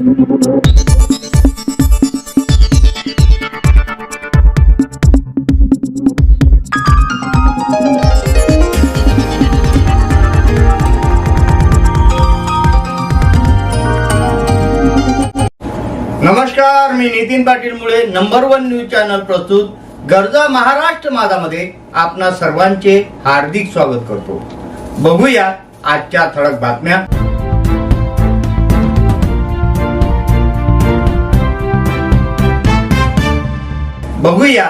नमस्कार मी नितीन पाटील मुळे number one news channel प्रस्तुत गरजा महाराष्ट्र माझामध्ये आपणा सर्वांचे हार्दिक स्वागत करतो. बघूया आजच्या ठळक बातम्या. बघूया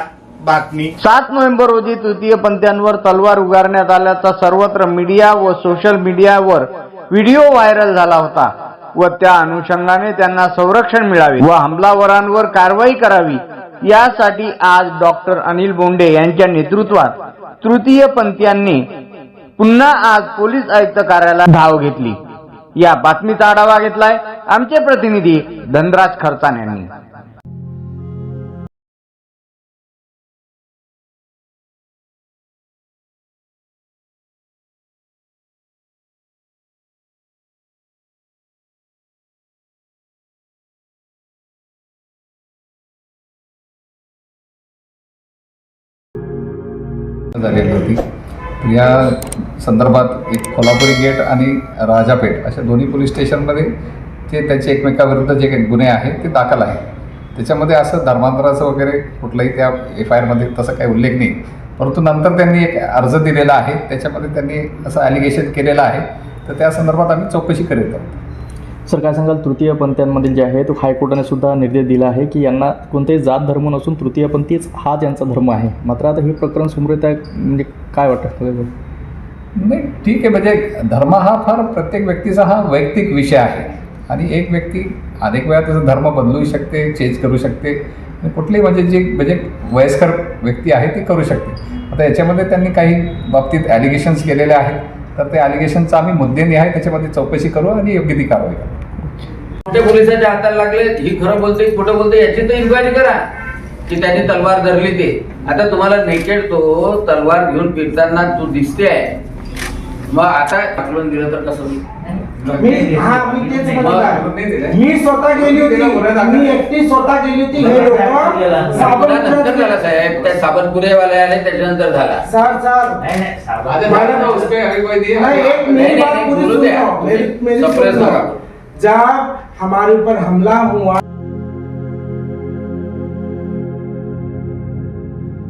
बातमी. सात नोव्हेंबर रोजी तृतीय पंथ्यांवर तलवार उगारण्यात आल्याचा सर्वत्र मीडिया व सोशल मीडियावर व्हिडिओ व्हायरल झाला होता व त्या अनुषंगाने त्यांना संरक्षण मिळावे व हमलावरांवर कारवाई करावी. यासाठी आज डॉक्टर अनिल बोंडे यांच्या नेतृत्वात तृतीय पंथीयांनी पुन्हा आज पोलीस आयुक्त कार्यालयात धाव घेतली. या बातमीचा आढावा घेतलाय आमचे प्रतिनिधी धनराज खरतान यांनी. झालेली होती. या संदर्भात एक कोल्हापुरी गेट आणि राजापेठ अशा दोन्ही पोलीस स्टेशनमध्ये जे त्यांचे एकमेकाविरुद्ध जे काही गुन्हे आहेत ते दाखल आहे त्याच्यामध्ये असं धर्मांतराचं वगैरे कुठलंही त्या एफ आय आरमध्ये तसं काही उल्लेख नाही. परंतु नंतर त्यांनी एक अर्ज दिलेला आहे. त्याच्यामध्ये त्यांनी असं ॲलिगेशन केलेलं आहे. तर त्या संदर्भात आम्ही चौकशी करीत आहोत. सर काय सांगाल तृतीयपंथ्यांमधील जे आहे तो हायकोर्टाने सुद्धा निर्देश दिला आहे की यांना कोणतेही जात धर्म नसून तृतीयपंथीच हा त्यांचा धर्म आहे. मात्र आता हे प्रकरण समोर येत आहे म्हणजे काय वाटतं नाही ठीक आहे. म्हणजे धर्म हा फार प्रत्येक व्यक्तीचा हा वैयक्तिक विषय आहे. आणि एक व्यक्ती अनेक वेळा त्याचा धर्म बदलू शकते चेंज करू शकते. कुठली कुठलीही म्हणजे जी म्हणजे वयस्कर व्यक्ती आहे ती करू शकते. आता याच्यामध्ये त्यांनी काही बाबतीत ॲलिगेशन्स केलेले आहेत. तर ते ॲलिगेशनचा आम्ही मुद्दे आहे त्याच्यामध्ये चौकशी करू आणि योग्य ती कारवाई करू. पोलिसाच्या हाताला लागले. ही खरं बोलते खोटं बोलते याची तर इन्क्वायरी करा. की त्यांनी तलवार धरली ते. आता तुम्हाला नेकेड तो तलवार घेऊन फिरताना तू दिसते आहे. मग आता ढकलून दिलं तर कसं? मी हा मी तेच म्हणत मी स्वतः गेली होती. मी एकटी स्वतः गेली होती. हे लोक झाला साहेब. त्या साबणपुरेवाले आले त्याच्यानंतर झाला. Sir sir. नहीं एक मेरी सप्रेस। हमारे ऊपर हमला हुआ